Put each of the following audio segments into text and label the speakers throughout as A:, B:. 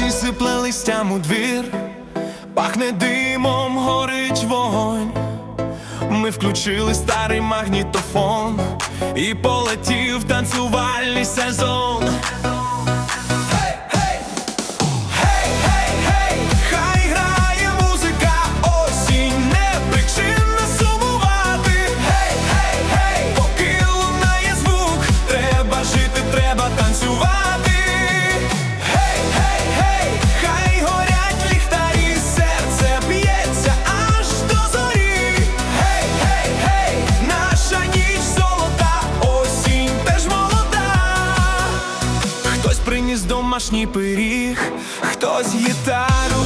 A: Осінь сипле листям у двір, пахне димом, горить вогонь. Ми включили старий магнітофон і полетів танцювальний сезон. домашній пиріг, хтось гітару.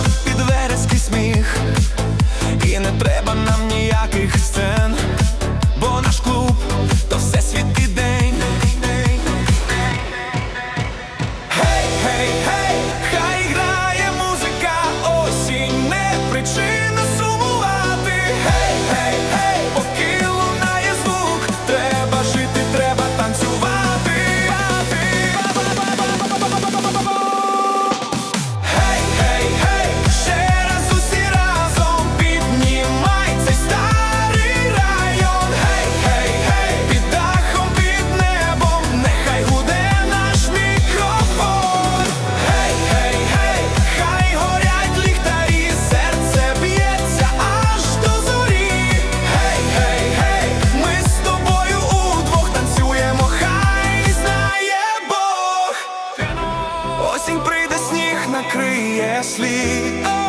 A: can't sleep.